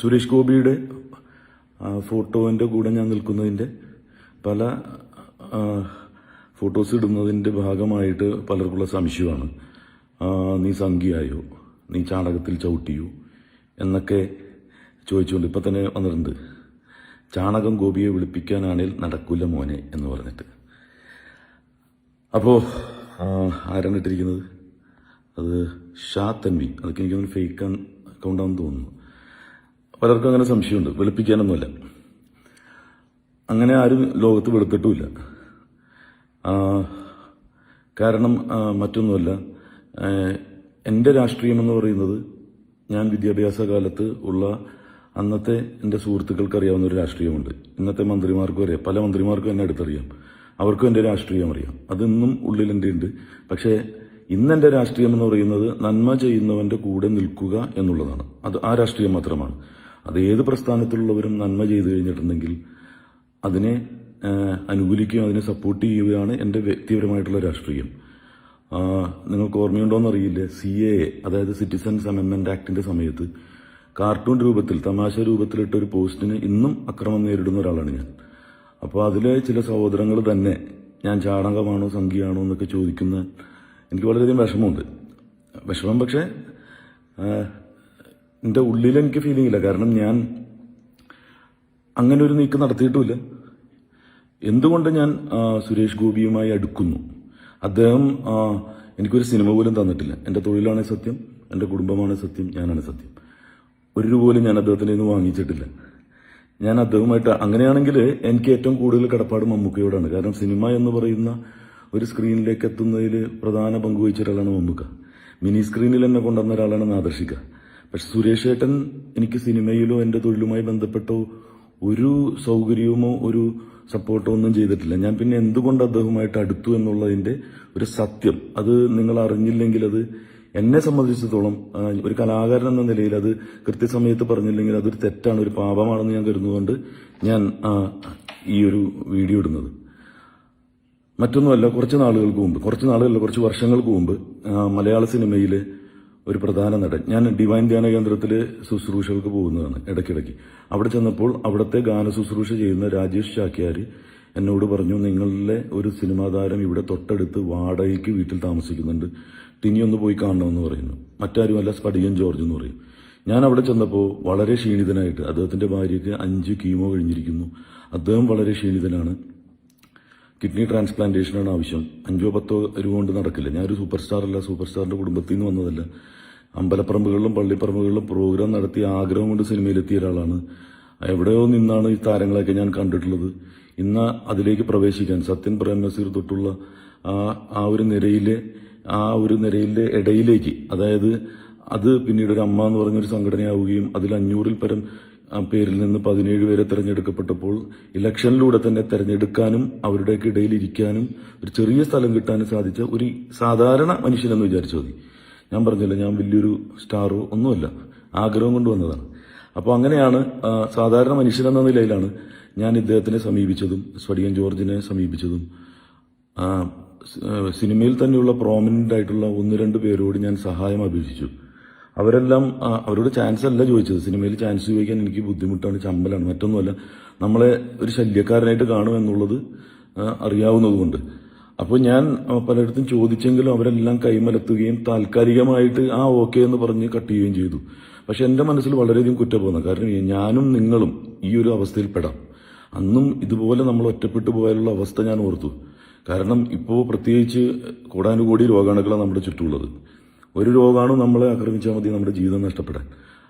സുരേഷ് ഗോപിയുടെ ഫോട്ടോന്റെ കൂടെ ഞാൻ നിൽക്കുന്നതിന്റെ പല ഫോട്ടോസ് ഇടുന്നതിന്റെ ഭാഗമായിട്ട് പലർക്കുള്ള സംശയമാണ്. നീ സംഖ്യയായോ നീ ചാണകത്തിൽ ചവിട്ടിയോ? എന്നൊക്കെ ചോദിച്ചുകൊണ്ട് ഇപ്പം തന്നെ വന്നിട്ടുണ്ട്. ചാണകം ഗോപിയെ വിളിപ്പിക്കാനാണെങ്കിൽ നടക്കൂല മോനെ എന്ന് പറഞ്ഞിട്ട്. അപ്പോൾ ആരാണ് ഇട്ടിരിക്കുന്നത്? അത് ഷാ തൻവി. അതൊക്കെ എനിക്ക് ഫേക്ക് അക്കൗണ്ടാണെന്ന് തോന്നുന്നു. പലർക്കും അങ്ങനെ സംശയമുണ്ട്. വെളുപ്പിക്കാനൊന്നുമല്ല. അങ്ങനെ ആരും ലോകത്ത് വെളുത്തിട്ടുമില്ല. കാരണം മറ്റൊന്നുമല്ല. എന്റെ രാഷ്ട്രീയം എന്ന് പറയുന്നത് ഞാൻ വിദ്യാഭ്യാസ കാലത്ത് ഉള്ള അന്നത്തെ എന്റെ സുഹൃത്തുക്കൾക്ക് അറിയാവുന്ന ഒരു രാഷ്ട്രീയമുണ്ട്. ഇന്നത്തെ മന്ത്രിമാർക്കും അറിയാം. പല മന്ത്രിമാർക്കും എന്നെ അടുത്തറിയാം. അവർക്കും എന്റെ രാഷ്ട്രീയം അറിയാം. അതിന്നും ഉള്ളിൽ എന്റെ ഉണ്ട്. പക്ഷേ ഇന്നെന്റെ രാഷ്ട്രീയം എന്ന് പറയുന്നത് നന്മ ചെയ്യുന്നവന്റെ കൂടെ നിൽക്കുക എന്നുള്ളതാണ്. അത് ആ രാഷ്ട്രീയം മാത്രമാണ്. അത് ഏത് പ്രസ്ഥാനത്തിലുള്ളവരും നന്മ ചെയ്തു കഴിഞ്ഞിട്ടുണ്ടെങ്കിൽ അതിനെ അനുകൂലിക്കുകയും അതിനെ സപ്പോർട്ട് ചെയ്യുകയാണ് എന്റെ വ്യക്തിപരമായിട്ടുള്ള രാഷ്ട്രീയം. നിങ്ങൾക്ക് ഓർമ്മയുണ്ടോ അറിയില്ല സി എ അതായത് സിറ്റിസൺസ് അമെൻമെന്റ് ആക്ടിന്റെ സമയത്ത് കാർട്ടൂൺ രൂപത്തിൽ തമാശ രൂപത്തിലിട്ട ഒരു പോസ്റ്റിന് ഇന്നും അക്രമം നേരിടുന്ന ഒരാളാണ് ഞാൻ. അപ്പോൾ അതിലെ ചില സഹോദരങ്ങൾ തന്നെ ഞാൻ ചാണകമാണോ സംഖ്യയാണോ എന്നൊക്കെ ചോദിക്കുന്ന എനിക്ക് വളരെയധികം വിഷമമുണ്ട്. വിഷമം പക്ഷേ എന്റെ ഉള്ളിൽ എനിക്ക് ഫീലിംഗ് ഇല്ല. കാരണം ഞാൻ അങ്ങനെ ഒരു നീക്കം നടത്തിയിട്ടുമില്ല. എന്തുകൊണ്ട് ഞാൻ സുരേഷ് ഗോപിയുമായി അടുക്കുന്നു? അദ്ദേഹം എനിക്കൊരു സിനിമ പോലും തന്നിട്ടില്ല. എന്റെ തൊഴിലാണ് സത്യം എന്റെ കുടുംബമാണ് സത്യം ഞാനാണ് സത്യം. ഒരു രൂപ പോലും ഞാൻ അദ്ദേഹത്തിന്റെ നിന്ന് വാങ്ങിച്ചിട്ടില്ല. ഞാൻ അദ്ദേഹമായിട്ട് അങ്ങനെയാണെങ്കിൽ എനിക്ക് ഏറ്റവും കൂടുതൽ കടപ്പാട് മമ്മൂക്കയോടാണ്. കാരണം സിനിമ എന്ന് പറയുന്ന ഒരു സ്ക്രീനിലേക്ക് എത്തുന്നതിൽ പ്രധാന പങ്കുവഹിച്ച ഒരാളാണ് മമ്മൂക്ക. മിനി സ്ക്രീനിൽ എന്നെ കൊണ്ടുവന്ന ഒരാളാണ് നാദർഷിക. പക്ഷെ സുരേഷ് ഏട്ടൻ എനിക്ക് സിനിമയിലോ എന്റെ തൊഴിലുമായി ബന്ധപ്പെട്ടോ ഒരു സൗകര്യമോ ഒരു സപ്പോർട്ടോ ഒന്നും ചെയ്തിട്ടില്ല. ഞാൻ പിന്നെ എന്തുകൊണ്ട് അദ്ദേഹവുമായിട്ട് അടുത്തു എന്നുള്ളതിന്റെ ഒരു സത്യം. അത് നിങ്ങൾ അറിഞ്ഞില്ലെങ്കിൽ അത് എന്നെ സംബന്ധിച്ചിടത്തോളം ഒരു കലാകാരൻ എന്ന നിലയിൽ അത് കൃത്യസമയത്ത് പറഞ്ഞില്ലെങ്കിൽ അതൊരു തെറ്റാണ് ഒരു പാപമാണെന്ന് ഞാൻ കരുതുന്നുകൊണ്ട് ഞാൻ ഈ ഒരു വീഡിയോ ഇടുന്നത്. മറ്റൊന്നുമല്ല കുറച്ച് നാളുകൾക്ക് മുമ്പ് കുറച്ച് നാളുകളിൽ കുറച്ച് വർഷങ്ങൾക്ക് മുമ്പ് മലയാള സിനിമയിലെ ഒരു പ്രധാന നടൻ. ഞാൻ ഡിവൈൻ ധ്യാന കേന്ദ്രത്തിൽ ശുശ്രൂഷകൾക്ക് പോകുന്നതാണ് ഇടയ്ക്കിടയ്ക്ക്. അവിടെ ചെന്നപ്പോൾ അവിടുത്തെ ഗാന ശുശ്രൂഷ ചെയ്യുന്ന രാജേഷ് ചാക്യാർ എന്നോട് പറഞ്ഞു നിങ്ങളിലെ ഒരു സിനിമാ താരം ഇവിടെ തൊട്ടടുത്ത് വാടകയ്ക്ക് വീട്ടിൽ താമസിക്കുന്നുണ്ട്. ടിനി ഒന്ന് പോയി കാണണമെന്ന് പറയുന്നു. മറ്റാരുമല്ല സ്പടികൻ ജോർജ് എന്ന് പറയും. ഞാൻ അവിടെ ചെന്നപ്പോൾ വളരെ ക്ഷീണിതനായിട്ട് അദ്ദേഹത്തിന്റെ ഭാര്യയ്ക്ക് അഞ്ച് കീമോ കഴിഞ്ഞിരിക്കുന്നു. അദ്ദേഹം വളരെ ക്ഷീണിതനാണ്. കിഡ്നി ട്രാൻസ്പ്ലാന്റേഷനാണ് ആവശ്യം. അഞ്ചോ പത്തോ രൂപ കൊണ്ട് നടക്കില്ല. ഞാനൊരു സൂപ്പർ സ്റ്റാർ അല്ല സൂപ്പർ സ്റ്റാറിന്റെ കുടുംബത്തിൽ നിന്ന് വന്നതല്ല. അമ്പലപ്പറമ്പുകളിലും പള്ളിപ്പറമ്പുകളിലും പ്രോഗ്രാം നടത്തി ആഗ്രഹം കൊണ്ട് സിനിമയിലെത്തിയ ഒരാളാണ്. എവിടെയോ നിന്നാണ് ഈ താരങ്ങളെയൊക്കെ ഞാൻ കണ്ടിട്ടുള്ളത്. ഇന്ന് അതിലേക്ക് പ്രവേശിക്കാൻ സത്യൻ പ്രേം നസീർ തൊട്ടുള്ള ആ ആ ഒരു നിരയിലെ ആ ഒരു നിരയിലെ ഇടയിലേക്ക് അതായത് അത് പിന്നീട് ഒരു അമ്മ എന്ന് പറഞ്ഞൊരു സംഘടനയാവുകയും അതിൽ അഞ്ഞൂറിൽ പരം പേരിൽ നിന്ന് പതിനേഴ് പേരെ തെരഞ്ഞെടുക്കപ്പെട്ടപ്പോൾ ഇലക്ഷനിലൂടെ തന്നെ തെരഞ്ഞെടുക്കാനും അവരുടെയൊക്കെ ഇടയിൽ ഇരിക്കാനും ഒരു ചെറിയ സ്ഥലം കിട്ടാനും സാധിച്ച ഒരു സാധാരണ മനുഷ്യനെന്ന് വിചാരിച്ചു മതി. ഞാൻ പറഞ്ഞില്ല ഞാൻ വലിയൊരു സ്റ്റാറോ ഒന്നുമല്ല. ആഗ്രഹം കൊണ്ട് വന്നതാണ്. അപ്പോൾ അങ്ങനെയാണ് ആ, സാധാരണ മനുഷ്യനെന്ന നിലയിലാണ് ഞാൻ ഇദ്ദേഹത്തിനെ സമീപിച്ചതും സ്വടിയൻ ജോർജിനെ സമീപിച്ചതും. ആ, ആ, സിനിമയിൽ തന്നെയുള്ള പ്രോമിനന്റ് ആയിട്ടുള്ള ഒന്ന് രണ്ട് പേരോട് ഞാൻ സഹായം അപേക്ഷിച്ചു. അവരെല്ലാം അവരോട് ചാൻസ് അല്ല ചോദിച്ചത്. സിനിമയിൽ ചാൻസ് ചോദിക്കാൻ എനിക്ക് ബുദ്ധിമുട്ടാണ് ചമ്പലാണ് മറ്റൊന്നുമല്ല നമ്മളെ ഒരു ശല്യക്കാരനായിട്ട് കാണും എന്നുള്ളത് അറിയാവുന്നതുകൊണ്ട്. അപ്പോൾ ഞാൻ പലയിടത്തും ചോദിച്ചെങ്കിലും അവരെല്ലാം കൈമലത്തുകയും താൽക്കാലികമായിട്ട് ആ ഓക്കെ എന്ന് പറഞ്ഞ് കട്ട് ചെയ്യുകയും ചെയ്തു. പക്ഷെ എന്റെ മനസ്സിൽ വളരെയധികം കുറ്റബോധം കാരണം ഞാനും നിങ്ങളും ഈ ഒരു അവസ്ഥയിൽ പെടാം അന്നും ഇതുപോലെ നമ്മൾ ഒറ്റപ്പെട്ടു പോയാലുള്ള അവസ്ഥ ഞാൻ ഓർത്തു. കാരണം ഇപ്പോൾ പ്രത്യേകിച്ച് കോടാനുകോടി രോഗാണുക്കളാണ് നമ്മുടെ ചുറ്റുമുള്ളത്. ഒരു രോഗമാണ് നമ്മളെ ആക്രമിച്ചാൽ മതി നമ്മുടെ ജീവിതം നഷ്ടപ്പെടാൻ.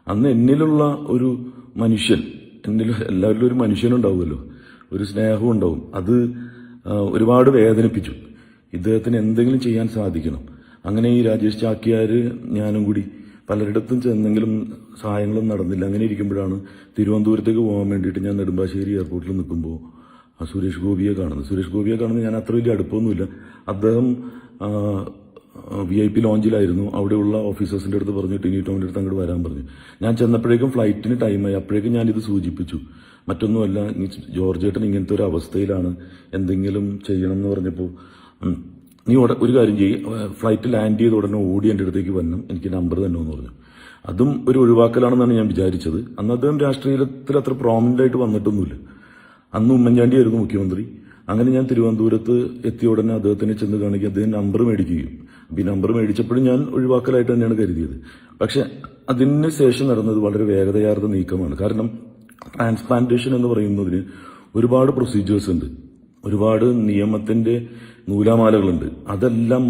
അന്ന് എന്നിലുള്ള ഒരു മനുഷ്യൻ എന്നിൽ എല്ലാവരിലും ഒരു മനുഷ്യനുണ്ടാവുമല്ലോ ഒരു സ്നേഹവും ഉണ്ടാവും. അത് ഒരുപാട് വേദനിപ്പിച്ചു. ഇദ്ദേഹത്തിന് എന്തെങ്കിലും ചെയ്യാൻ സാധിക്കണം. അങ്ങനെ ഈ രാജേഷ് ചാക്യാർ ഞാനും കൂടി പലരിടത്തും ചെന്നെങ്കിലും സഹായങ്ങളും നടന്നില്ല. അങ്ങനെ ഇരിക്കുമ്പോഴാണ് തിരുവനന്തപുരത്തേക്ക് പോകാൻ വേണ്ടിയിട്ട് ഞാൻ നെടുമ്പാശ്ശേരി എയർപോർട്ടിൽ നിൽക്കുമ്പോൾ സുരേഷ് ഗോപിയെ കാണുന്നത്. സുരേഷ് ഗോപിയെ കാണുന്നത് ഞാൻ അത്ര വലിയ അടുപ്പമൊന്നുമില്ല. അദ്ദേഹം വി ഐ പി ലോഞ്ചിലായിരുന്നു അവിടെയുള്ള ഓഫീസേഴ്സിന്റെ അടുത്ത് പറഞ്ഞു ടിനി ടോമിന്റെ അടുത്ത് അങ്ങോട്ട് വരാൻ പറഞ്ഞു. ഞാൻ ചെന്നപ്പോഴേക്കും ഫ്ലൈറ്റിന് ടൈമായി അപ്പോഴേക്കും ഞാൻ ഇത് സൂചിപ്പിച്ചു. മറ്റൊന്നുമല്ല ജോർജ് ഏട്ടൻ ഇങ്ങനത്തെ ഒരു അവസ്ഥയിലാണ്. എന്തെങ്കിലും ചെയ്യണം എന്ന് പറഞ്ഞപ്പോൾ നീ ഒരു കാര്യം ചെയ്യും. ഫ്ലൈറ്റ് ലാൻഡ് ചെയ്ത ഉടനെ ഓടി എന്റെ അടുത്തേക്ക് വരണം. എനിക്ക് നമ്പർ തന്നെ എന്ന് പറഞ്ഞു. അതും ഒരു ഒഴിവാക്കലാണെന്നാണ് ഞാൻ വിചാരിച്ചത്. അന്ന് അദ്ദേഹം രാഷ്ട്രീയത്തിൽ അത്ര പ്രോമിനന്റ് ആയിട്ട് വന്നിട്ടൊന്നുമില്ല. അന്ന് ഉമ്മൻചാണ്ടിയായിരുന്നു മുഖ്യമന്ത്രി. അങ്ങനെ ഞാൻ തിരുവനന്തപുരത്ത് എത്തിയ ഉടനെ അദ്ദേഹത്തിനെ ചെന്ന് കാണിക്കുക അദ്ദേഹം നമ്പർ മേടിക്കുകയും ഈ നമ്പർ മേടിച്ചപ്പോഴും ഞാൻ ഒഴിവാക്കലായിട്ട് തന്നെയാണ് കരുതിയത്. പക്ഷെ അതിന് ശേഷം നടന്നത് വളരെ വേഗതയാർന്ന നീക്കമാണ്. കാരണം ട്രാൻസ്പ്ലാന്റേഷൻ എന്ന് പറയുന്നതിന് ഒരുപാട് പ്രൊസീജിയേഴ്സ് ഉണ്ട്. ഒരുപാട് നിയമത്തിന്റെ നൂലാമാലകളുണ്ട്. അതെല്ലാം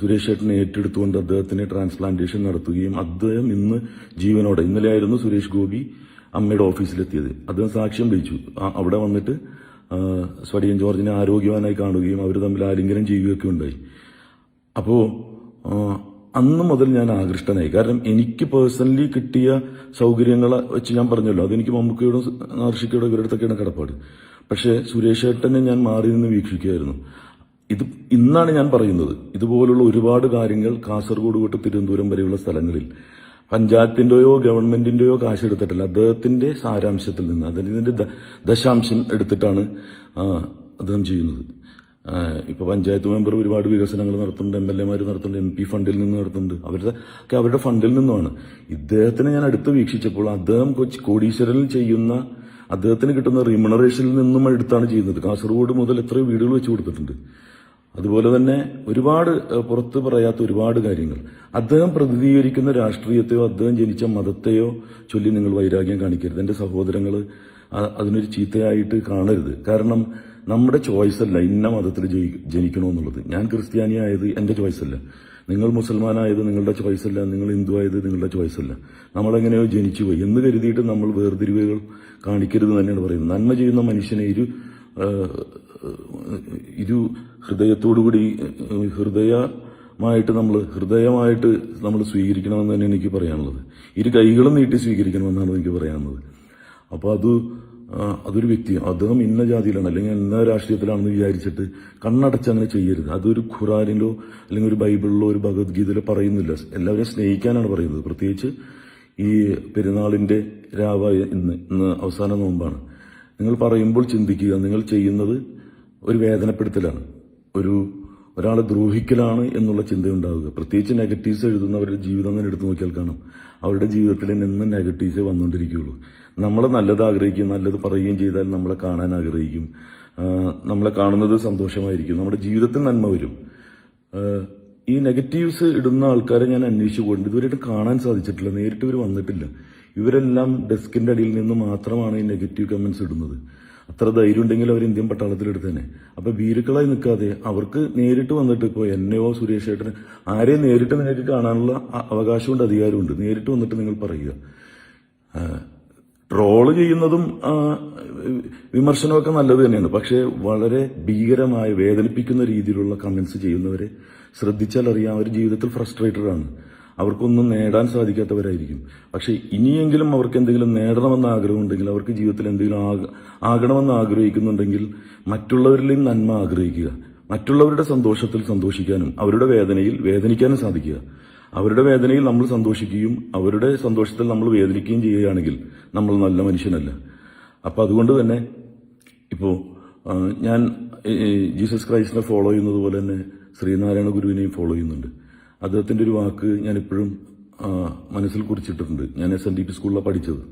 സുരേഷ് ചേട്ടനെ ഏറ്റെടുത്തുകൊണ്ട് അദ്ദേഹത്തിന് ട്രാൻസ്പ്ലാന്റേഷൻ നടത്തുകയും അദ്ദേഹം ഇന്ന് ജീവനോടെ ഇന്നലെയായിരുന്നു സുരേഷ് ഗോപി അമ്മയുടെ ഓഫീസിലെത്തിയത് അദ്ദേഹം സാക്ഷ്യം വഹിച്ചു. അവിടെ വന്നിട്ട് സ്വടിയൻ ജോർജിനെ ആരോഗ്യവാനായി കാണുകയും അവർ തമ്മിൽ ആലിംഗനം ചെയ്യുകയൊക്കെ ഉണ്ടായി. അപ്പോൾ അന്ന് മുതൽ ഞാൻ ആകൃഷ്ടനായി. കാരണം എനിക്ക് പേഴ്സണലി കിട്ടിയ സൗകര്യങ്ങൾ വെച്ച് ഞാൻ പറഞ്ഞല്ലോ അതെനിക്ക് മമ്മൂക്കയോടും നാർഷിക്കയോടും അടുത്തൊക്കെയാണ് കടപ്പാട്. പക്ഷേ സുരേഷ് ഏട്ടനെ ഞാൻ മാറി നിന്ന് വീക്ഷിക്കുകയായിരുന്നു. ഇത് ഇന്നാണ് ഞാൻ പറയുന്നത്. ഇതുപോലുള്ള ഒരുപാട് കാര്യങ്ങൾ കാസർഗോഡ് തൊട്ട് തിരുവനന്തപുരം വരെയുള്ള സ്ഥലങ്ങളിൽ പഞ്ചായത്തിന്റെയോ ഗവൺമെന്റിന്റെയോ കാശ് എടുത്തിട്ടില്ല അദ്ദേഹത്തിന്റെ സാരാംശത്തിൽ നിന്ന് അതിന്റെ ദശാംശം എടുത്തിട്ടാണ് അദ്ദേഹം ചെയ്യുന്നത്. ഇപ്പോൾ ഇപ്പൊ പഞ്ചായത്ത് മെമ്പർ ഒരുപാട് വികസനങ്ങൾ നടത്തുന്നുണ്ട് എം എൽ എമാർ നടത്തുന്നുണ്ട് എം പി ഫണ്ടിൽ നിന്ന് നടത്തുന്നുണ്ട്. അവരുടെ ഒക്കെ അവരുടെ ഫണ്ടിൽ നിന്നുമാണ്. ഇദ്ദേഹത്തിനെ ഞാൻ അടുത്ത് വീക്ഷിച്ചപ്പോൾ അദ്ദേഹം കൊച്ചി കോടീശ്വരനിൽ ചെയ്യുന്ന അദ്ദേഹത്തിന് കിട്ടുന്ന റിമണറേഷനിൽ നിന്നും എടുത്താണ് ചെയ്യുന്നത്. കാസർഗോഡ് മുതൽ എത്രയോ വീടുകൾ വെച്ച് കൊടുത്തിട്ടുണ്ട്. അതുപോലെ തന്നെ ഒരുപാട് പുറത്ത് പറയാത്ത ഒരുപാട് കാര്യങ്ങൾ. അദ്ദേഹം പ്രതിനിധീകരിക്കുന്ന രാഷ്ട്രീയത്തെയോ അദ്ദേഹം ജനിച്ച മതത്തെയോ ചൊല്ലി നിങ്ങൾ വൈരാഗ്യം കാണിക്കരുത്. എന്റെ സഹോദരങ്ങൾ അതിനൊരു ചീത്തയായിട്ട് കാണരുത്. കാരണം നമ്മുടെ ചോയ്സ് അല്ല ഇന്ന മതത്തിൽ ജനിക്കണമെന്നുള്ളത് ഞാൻ ക്രിസ്ത്യാനിയായത് എന്റെ ചോയ്സ് അല്ല. നിങ്ങൾ മുസൽമാനായത് നിങ്ങളുടെ ചോയ്സ് അല്ല. നിങ്ങൾ ഹിന്ദു ആയത് നിങ്ങളുടെ ചോയ്സ് അല്ല. നമ്മളെങ്ങനെയോ ജനിച്ചു പോയി. എന്ന് കരുതിയിട്ട് നമ്മൾ വേർതിരിവുകൾ കാണിക്കരുത് തന്നെയാണ് പറയുന്നത്. നന്മ ചെയ്യുന്ന മനുഷ്യനെ ഇരു ഇരു ഹൃദയത്തോടുകൂടി ഹൃദയമായിട്ട് നമ്മൾ ഹൃദയമായിട്ട് നമ്മൾ സ്വീകരിക്കണമെന്ന് തന്നെ എനിക്ക് പറയാനുള്ളത്. ഇരു കൈകളും നീട്ടി സ്വീകരിക്കണമെന്നാണ് എനിക്ക് പറയാനുള്ളത്. അപ്പോൾ അത് അതൊരു വ്യക്തി അദ്ദേഹം ഇന്ന ജാതിയിലാണ് അല്ലെങ്കിൽ ഇന്ന രാഷ്ട്രീയത്തിലാണെന്ന് വിചാരിച്ചിട്ട് കണ്ണടച്ച് അങ്ങനെ ചെയ്യരുത്. അതൊരു ഖുറാനിലോ അല്ലെങ്കിൽ ഒരു ബൈബിളിലോ ഒരു ഭഗവത്ഗീതയിലോ പറയുന്നില്ല. എല്ലാവരെയും സ്നേഹിക്കാനാണ് പറയുന്നത്. പ്രത്യേകിച്ച് ഈ പെരുന്നാളിന്റെ രാവായ ഇന്ന് ഇന്ന് അവസാന നോമ്പാണ്. നിങ്ങൾ പറയുമ്പോൾ ചിന്തിക്കുക നിങ്ങൾ ചെയ്യുന്നത് ഒരു വേദനപ്പെടുത്തലാണ്. ഒരു ഒരാളെ ദ്രോഹിക്കലാണ് എന്നുള്ള ചിന്തയുണ്ടാവുക. പ്രത്യേകിച്ച് നെഗറ്റീവ്സ് എഴുതുന്നവരുടെ ജീവിതം തന്നെ എടുത്തു നോക്കിയാൽ കാണാം. അവരുടെ ജീവിതത്തിൽ നിന്ന് നെഗറ്റീവ്സേ വന്നുകൊണ്ടിരിക്കുകയുള്ളൂ. നമ്മൾ നല്ലത് ആഗ്രഹിക്കും നല്ലത് പറയുകയും ചെയ്താൽ നമ്മളെ കാണാൻ ആഗ്രഹിക്കും. നമ്മളെ കാണുന്നത് സന്തോഷമായിരിക്കും. നമ്മുടെ ജീവിതത്തിൽ നന്മ വരും. ഈ നെഗറ്റീവ്സ് ഇടുന്ന ആൾക്കാരെ ഞാൻ അന്വേഷിച്ചു പോയിട്ടുണ്ട്. ഇതുവരെയായിട്ട് കാണാൻ സാധിച്ചിട്ടില്ല. നേരിട്ട് ഇവർ വന്നിട്ടില്ല. ഇവരെല്ലാം ഡെസ്കിന്റെ അടിയിൽ നിന്ന് മാത്രമാണ് ഈ നെഗറ്റീവ് കമന്റ്സ് ഇടുന്നത്. അത്ര ധൈര്യം ഉണ്ടെങ്കിൽ അവർ ഇന്ത്യൻ പട്ടാളത്തിലെടുത്ത് തന്നെ അപ്പൊ ഭീരുക്കളായി നിൽക്കാതെ അവർക്ക് നേരിട്ട് വന്നിട്ട് ഇപ്പോൾ എന്നെയോ സുരേഷ് ഏട്ടന് ആരെയും നേരിട്ട് നേരിട്ട് കാണാനുള്ള അവകാശമുണ്ട് അധികാരമുണ്ട്. നേരിട്ട് വന്നിട്ട് നിങ്ങൾ പറയുക. ട്രോൾ ചെയ്യുന്നതും വിമർശനമൊക്കെ നല്ലത് തന്നെയാണ്. പക്ഷേ വളരെ ഭീകരമായ വേദനിപ്പിക്കുന്ന രീതിയിലുള്ള കമന്റ്സ് ചെയ്യുന്നവരെ ശ്രദ്ധിച്ചാൽ അറിയാം. അവർ ജീവിതത്തിൽ ഫ്രസ്ട്രേറ്റഡ് ആണ്. അവർക്കൊന്നും നേടാൻ സാധിക്കാത്തവരായിരിക്കും. പക്ഷെ ഇനിയെങ്കിലും അവർക്ക് എന്തെങ്കിലും നേടണമെന്ന് ആഗ്രഹമുണ്ടെങ്കിൽ അവർക്ക് ജീവിതത്തിൽ എന്തെങ്കിലും ആക- ആകണമെന്ന് ആഗ്രഹിക്കുന്നുണ്ടെങ്കിൽ മറ്റുള്ളവരിലെയും നന്മ ആഗ്രഹിക്കുക. മറ്റുള്ളവരുടെ സന്തോഷത്തിൽ സന്തോഷിക്കാനും അവരുടെ വേദനയിൽ വേദനിക്കാനും സാധിക്കുക. അവരുടെ വേദനയിൽ നമ്മൾ സന്തോഷിക്കുകയും അവരുടെ സന്തോഷത്തിൽ നമ്മൾ വേദനിക്കുകയും ചെയ്യുകയാണെങ്കിൽ നമ്മൾ നല്ല മനുഷ്യനല്ല. അപ്പൊ അതുകൊണ്ട് തന്നെ ഇപ്പോ ഞാൻ ജീസസ് ക്രൈസ്റ്റിനെ ഫോളോ ചെയ്യുന്നത് പോലെ തന്നെ ശ്രീനാരായണ ഗുരുവിനെയും ഫോളോ ചെയ്യുന്നുണ്ട്. അദ്ദേഹത്തിന്റെ ഒരു വാക്ക് ഞാനിപ്പോഴും മനസ്സിൽ കുറിച്ചിട്ടുണ്ട് ഞാൻ എസ് എൻ ഡി പി സ്കൂളിലാണ് പഠിച്ചത്.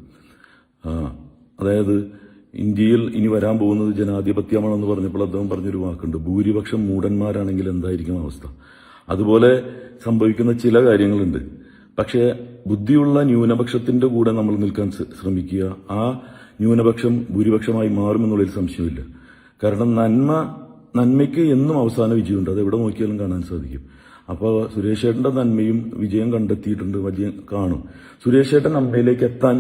അതായത് ഇന്ത്യയിൽ ഇനി വരാൻ പോകുന്നത് ജനാധിപത്യമാണെന്ന് പറഞ്ഞപ്പോൾ അദ്ദേഹം പറഞ്ഞൊരു വാക്കുണ്ട്. ഭൂരിപക്ഷം മൂടന്മാരാണെങ്കിൽ എന്തായിരിക്കും അവസ്ഥ? അതുപോലെ സംഭവിക്കുന്ന ചില കാര്യങ്ങളുണ്ട്. പക്ഷേ ബുദ്ധിയുള്ള ന്യൂനപക്ഷത്തിന്റെ കൂടെ നമ്മൾ നിൽക്കാൻ ശ്രമിക്കുക. ആ ന്യൂനപക്ഷം ഭൂരിപക്ഷമായി മാറുമെന്നുള്ളതിൽ സംശയമില്ല. കാരണം നന്മ നന്മയ്ക്ക് എന്നും അവസാന വിജയമുണ്ട്. അത് എവിടെ നോക്കിയാലും കാണാൻ സാധിക്കും. അപ്പോൾ സുരേഷ് ഏട്ടന്റെ നന്മയും വിജയം കണ്ടെത്തിയിട്ടുണ്ട് വലിയ കാണും. സുരേഷ് ഏട്ടൻ അമ്മയിലേക്ക് എത്താൻ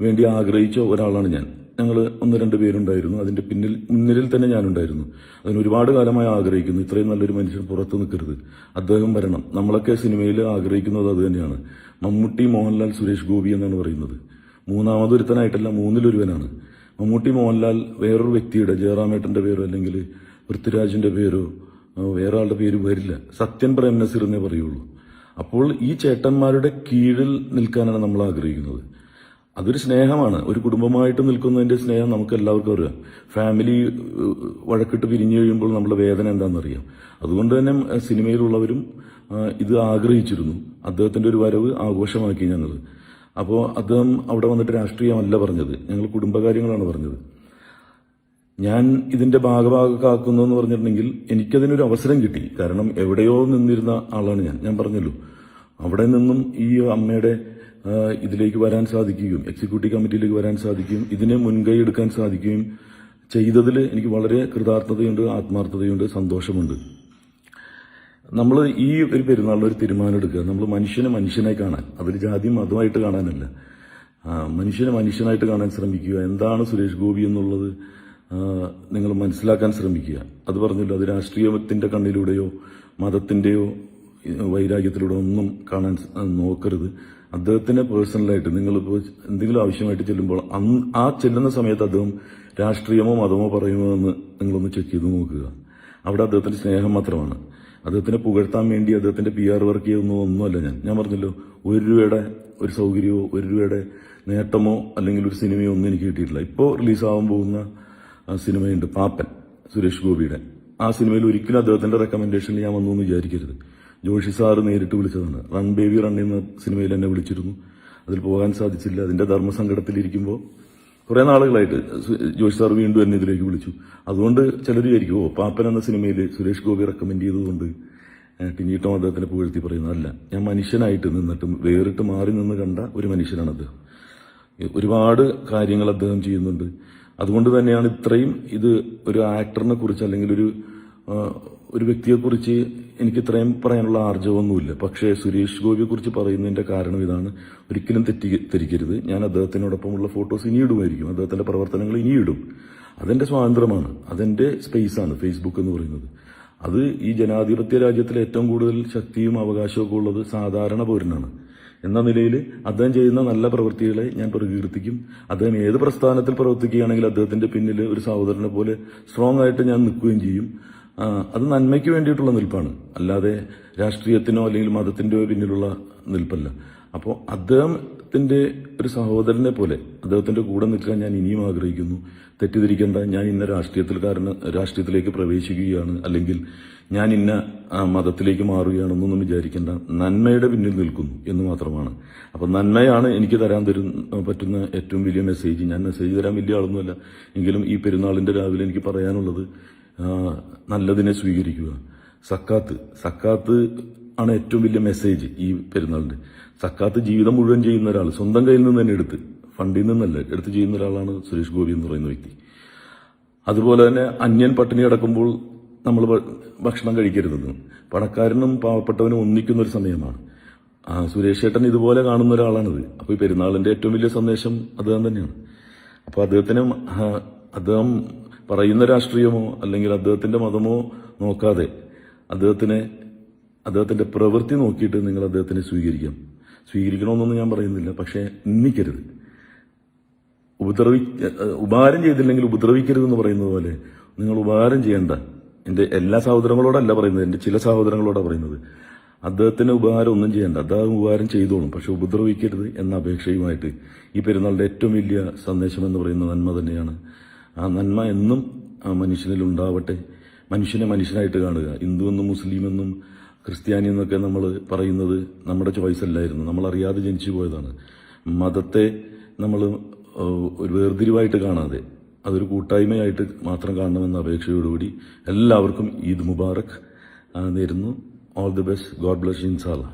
വേണ്ടി ആഗ്രഹിച്ച ഒരാളാണ് ഞാൻ. ഞങ്ങൾ ഒന്ന് രണ്ട് പേരുണ്ടായിരുന്നു. അതിന്റെ പിന്നിൽ മുന്നിൽ തന്നെ ഞാനുണ്ടായിരുന്നു. അതിന് ഒരുപാട് കാലമായി ആഗ്രഹിക്കുന്നു. ഇത്രയും നല്ലൊരു മനുഷ്യൻ പുറത്ത് നിൽക്കരുത്. അദ്ദേഹം വരണം. നമ്മളൊക്കെ സിനിമയിൽ ആഗ്രഹിക്കുന്നത് അത് തന്നെയാണ്. മമ്മൂട്ടി മോഹൻലാൽ സുരേഷ് ഗോപി എന്നാണ് പറയുന്നത്. മൂന്നാമതൊരുത്തനായിട്ടല്ല മൂന്നിലൊരുവനാണ്. മമ്മൂട്ടി മോഹൻലാൽ വേറൊരു വ്യക്തിയുടെ ജയറാമേട്ടന്റെ പേരോ അല്ലെങ്കിൽ പൃഥ്വിരാജിന്റെ പേരോ വേറെ ആളുടെ പേര് വരില്ല. സത്യൻ പ്രേം നസീർ എന്നേ പറയുള്ളൂ. അപ്പോൾ ഈ ചേട്ടന്മാരുടെ കീഴിൽ നിൽക്കാനാണ് നമ്മൾ ആഗ്രഹിക്കുന്നത്. അതൊരു സ്നേഹമാണ്. ഒരു കുടുംബമായിട്ട് നിൽക്കുന്നതിന്റെ സ്നേഹം നമുക്ക് എല്ലാവർക്കും അറിയാം. ഫാമിലി വഴക്കിട്ട് പിരിഞ്ഞു കഴിയുമ്പോൾ നമ്മുടെ വേദന എന്താണെന്നറിയാം. അതുകൊണ്ട് തന്നെ സിനിമയിലുള്ളവരും ഇത് ആഗ്രഹിച്ചിരുന്നു. അദ്ദേഹത്തിന്റെ ഒരു വരവ് ആഘോഷമാക്കി ഞങ്ങൾ അപ്പോൾ അദ്ദേഹം അവിടെ വന്നിട്ട് രാഷ്ട്രീയമല്ല പറഞ്ഞത്. ഞങ്ങൾ കുടുംബകാര്യങ്ങളാണ് പറഞ്ഞത്. ഞാൻ ഇതിന്റെ ഭാഗഭാഗക്കാക്കുന്നു എന്ന് പറഞ്ഞിട്ടുണ്ടെങ്കിൽ എനിക്കതിനൊരു അവസരം കിട്ടി. കാരണം എവിടെയോ നിന്നിരുന്ന ആളാണ് ഞാൻ. ഞാൻ പറഞ്ഞല്ലോ. അവിടെ നിന്നും ഈ അമ്മയുടെ ഇതിലേക്ക് വരാൻ സാധിക്കുകയും എക്സിക്യൂട്ടീവ് കമ്മിറ്റിയിലേക്ക് വരാൻ സാധിക്കുകയും ഇതിനെ മുൻകൈ എടുക്കാൻ സാധിക്കുകയും ചെയ്തതിൽ എനിക്ക് വളരെ കൃതാർത്ഥതയുണ്ട് ആത്മാർത്ഥതയുണ്ട് സന്തോഷമുണ്ട്. നമ്മൾ ഈ ഒരു പെരുന്നാളിൽ ഒരു തീരുമാനം എടുക്കുക. നമ്മൾ മനുഷ്യനെ മനുഷ്യനായി കാണാൻ അതൊരു ജാതി മതമായിട്ട് കാണാനല്ല. മനുഷ്യനെ മനുഷ്യനായിട്ട് കാണാൻ ശ്രമിക്കുക. എന്താണ് സുരേഷ് ഗോപി എന്നുള്ളത്? നിങ്ങൾ മനസ്സിലാക്കാൻ ശ്രമിക്കുക. അത് പറഞ്ഞല്ലോ അത് രാഷ്ട്രീയത്തിന്റെ കണ്ണിലൂടെയോ മതത്തിന്റെയോ വൈരാഗ്യത്തിലൂടെ ഒന്നും കാണാൻ നോക്കരുത്. അദ്ദേഹത്തിന് പേഴ്സണലായിട്ട് നിങ്ങളിപ്പോൾ എന്തെങ്കിലും ആവശ്യമായിട്ട് ചെല്ലുമ്പോൾ അന്ന് ആ ചെല്ലുന്ന സമയത്ത് അദ്ദേഹം രാഷ്ട്രീയമോ മതമോ പറയുമോ എന്ന് നിങ്ങളൊന്ന് ചെക്ക് ചെയ്ത് നോക്കുക. അവിടെ അദ്ദേഹത്തിന്റെ സ്നേഹം മാത്രമാണ്. അദ്ദേഹത്തിനെ പുകഴ്ത്താൻ വേണ്ടി അദ്ദേഹത്തിന്റെ പി ആർ വർക്ക് ചെയ്യുന്ന ഒന്നുമല്ല ഞാൻ. ഞാൻ പറഞ്ഞല്ലോ ഒരു രൂപയുടെ ഒരു സൗകര്യമോ ഒരു രൂപയുടെ നേട്ടമോ അല്ലെങ്കിൽ ഒരു സിനിമയോ ഒന്നും എനിക്ക് കിട്ടിയിട്ടില്ല. ഇപ്പോൾ റിലീസാവാൻ പോകുന്ന സിനിമയുണ്ട് പാപ്പൻ സുരേഷ് ഗോപിയുടെ. ആ സിനിമയിൽ ഒരിക്കലും അദ്ദേഹത്തിന്റെ റെക്കമെൻഡേഷനിൽ ഞാൻ വന്നു എന്ന് വിചാരിക്കരുത്. ജോഷി സാറ് നേരിട്ട് വിളിച്ചതാണ്. റൺ ബേബി റൺ എന്ന സിനിമയിൽ എന്നെ വിളിച്ചിരുന്നു. അതിൽ പോകാൻ സാധിച്ചില്ല. അതിന്റെ ധർമ്മസങ്കടത്തിലിരിക്കുമ്പോൾ കുറെ നാളുകളായിട്ട് ജോഷി സാർ വീണ്ടും എന്നെ ഇതിലേക്ക് വിളിച്ചു. അതുകൊണ്ട് ചിലർ വിചാരിക്കും ഓ പാപ്പൻ എന്ന സിനിമയിൽ സുരേഷ് ഗോപി റെക്കമെൻഡ് ചെയ്തതുകൊണ്ട് ടിഞ്ഞിട്ടോ അദ്ദേഹത്തിനെ പുകഴ്ത്തി പറയുന്നതല്ല. ഞാൻ മനുഷ്യനായിട്ട് നിന്നിട്ട് വേറിട്ട് മാറി നിന്ന് കണ്ട ഒരു മനുഷ്യനാണ് അദ്ദേഹം ഒരുപാട് കാര്യങ്ങൾ അദ്ദേഹം ചെയ്യുന്നുണ്ട്. അതുകൊണ്ട് തന്നെയാണ് ഇത്രയും ഇത് ഒരു ആക്ടറിനെ കുറിച്ച് അല്ലെങ്കിൽ ഒരു ഒരു വ്യക്തിയെക്കുറിച്ച് എനിക്ക് ഇത്രയും പറയാനുള്ള ആർജവമൊന്നുമില്ല. പക്ഷേ സുരേഷ് ഗോപിയെ കുറിച്ച് പറയുന്നതിന്റെ കാരണം ഇതാണ്. ഒരിക്കലും തെറ്റി ധരിക്കരുത് ഞാൻ അദ്ദേഹത്തിനോടൊപ്പമുള്ള ഫോട്ടോസ് ഇനി ഇടുമായിരിക്കും. അദ്ദേഹത്തിന്റെ പ്രവർത്തനങ്ങൾ ഇനി ഇടും. അതെന്റെ സ്വാതന്ത്ര്യമാണ്. അതെന്റെ സ്പേസാണ് ഫേസ്ബുക്ക് എന്ന് പറയുന്നത്. അത് ഈ ജനാധിപത്യ രാജ്യത്തിലെ ഏറ്റവും കൂടുതൽ ശക്തിയും അവകാശവും ഒക്കെ ഉള്ളത് സാധാരണ പൗരനാണ്. എന്ന നിലയിൽ അദ്ദേഹം ചെയ്യുന്ന നല്ല പ്രവൃത്തികളെ ഞാൻ പ്രകീർത്തിക്കും. അദ്ദേഹം ഏത് പ്രസ്ഥാനത്തിൽ പ്രവർത്തിക്കുകയാണെങ്കിൽ അദ്ദേഹത്തിന്റെ പിന്നിൽ ഒരു സഹോദരനെ പോലെ സ്ട്രോങ് ആയിട്ട് ഞാൻ നിൽക്കുകയും ചെയ്യും. അത് നന്മയ്ക്ക് വേണ്ടിയിട്ടുള്ള നിൽപ്പാണ്. അല്ലാതെ രാഷ്ട്രീയത്തിനോ അല്ലെങ്കിൽ മതത്തിന്റെ പിന്നിലുള്ള നിൽപ്പല്ല. അപ്പോൾ അദ്ദേഹത്തിന്റെ ഒരു സഹോദരനെ പോലെ അദ്ദേഹത്തിന്റെ കൂടെ നിൽക്കാൻ ഞാൻ ഇനിയും ആഗ്രഹിക്കുന്നു. തെറ്റിദ്ധരിക്കേണ്ട. ഞാൻ ഇന്ന രാഷ്ട്രീയത്തിൽ കാരണം രാഷ്ട്രീയത്തിലേക്ക് പ്രവേശിക്കുകയാണ്. അല്ലെങ്കിൽ ഞാൻ ഇന്ന ആ, മതത്തിലേക്ക് മാറുകയാണെന്നൊന്നും വിചാരിക്കേണ്ട. നന്മയുടെ പിന്നിൽ നിൽക്കുന്നു എന്ന് മാത്രമാണ്. അപ്പം നന്മയാണ് എനിക്ക് തരാൻ തരുന്ന പറ്റുന്ന ഏറ്റവും വലിയ മെസ്സേജ് ഞാൻ മെസ്സേജ് തരാൻ വലിയ ആളൊന്നുമല്ല. എങ്കിലും ഈ പെരുന്നാളിന്റെ രാവിലെ എനിക്ക് പറയാനുള്ളത് നല്ലതിനെ സ്വീകരിക്കുക. സക്കാത്ത്. സക്കാത്ത് ആണ് ഏറ്റവും വലിയ മെസ്സേജ് ഈ പെരുന്നാളിന്റെ സക്കാത്ത് ജീവിതം മുഴുവൻ ചെയ്യുന്ന ഒരാൾ സ്വന്തം കയ്യിൽ നിന്ന് തന്നെ എടുത്ത് ഫണ്ടിൽ നിന്നല്ല എടുത്ത് ചെയ്യുന്ന ഒരാളാണ് സുരേഷ് ഗോപി എന്ന് പറയുന്ന വ്യക്തി. അതുപോലെ തന്നെ അന്യൻ പട്ടിണി കിടക്കുമ്പോൾ നമ്മൾ ഭക്ഷണം കഴിക്കരുതെന്ന്. പണക്കാരനും പാവപ്പെട്ടവനും ഒന്നിക്കുന്ന ഒരു സമയമാണ്. ആ സുരേഷ് ചേട്ടൻ ഇതുപോലെ കാണുന്ന ഒരാളാണിത്. അപ്പോൾ ഈ പെരുന്നാളിന്റെ ഏറ്റവും വലിയ സന്ദേശം അദ്ദേഹം തന്നെയാണ്. അപ്പോൾ അദ്ദേഹത്തിന് അദ്ദേഹം പറയുന്ന രാഷ്ട്രീയമോ അല്ലെങ്കിൽ അദ്ദേഹത്തിന്റെ മതമോ നോക്കാതെ അദ്ദേഹത്തിനെ അദ്ദേഹത്തിന്റെ പ്രവൃത്തി നോക്കിയിട്ട് നിങ്ങൾ അദ്ദേഹത്തിനെ സ്വീകരിക്കാം. സ്വീകരിക്കണമെന്നൊന്നും ഞാൻ പറയുന്നില്ല. പക്ഷേ നിന്ദിക്കരുത്. ഉപദ്രവി ഉപകാരം ചെയ്തില്ലെങ്കിൽ ഉപദ്രവിക്കരുതെന്ന് പറയുന്നത് പോലെ നിങ്ങൾ ഉപകാരം ചെയ്യേണ്ട എന്റെ എല്ലാ സഹോദരങ്ങളോടല്ല പറയുന്നത് എന്റെ ചില സഹോദരങ്ങളോടാണ് പറയുന്നത്. അദ്ദേഹത്തിന് ഉപകാരം ഒന്നും ചെയ്യണ്ട. അദ്ദേഹം ഉപകാരം ചെയ്തോളും പക്ഷെ ഉപദ്രവിക്കരുത് എന്ന അപേക്ഷയുമായിട്ട് ഈ പെരുന്നാളിന്റെ ഏറ്റവും വലിയ സന്ദേശം എന്ന് പറയുന്ന നന്മ തന്നെയാണ്. ആ നന്മ എന്നും ആ മനുഷ്യനിൽ ഉണ്ടാവട്ടെ. മനുഷ്യനെ മനുഷ്യനായിട്ട് കാണുക. ഹിന്ദു എന്നും മുസ്ലിം എന്നും ക്രിസ്ത്യാനി എന്നൊക്കെ നമ്മൾ പറയുന്നത് നമ്മുടെ ചോയ്സ് അല്ലായിരുന്നു. നമ്മൾ അറിയാതെ ജനിച്ചു പോയതാണ്. മതത്തെ നമ്മൾ ഒരു വേർതിരിവായിട്ട് കാണാതെ. അതൊരു കൂട്ടായ്മയായിട്ട് മാത്രം കാണണമെന്ന അപേക്ഷയോടുകൂടി എല്ലാവർക്കും ഈദ് മുബാറക്. നേരുന്നു all the best god bless ഇൻസാല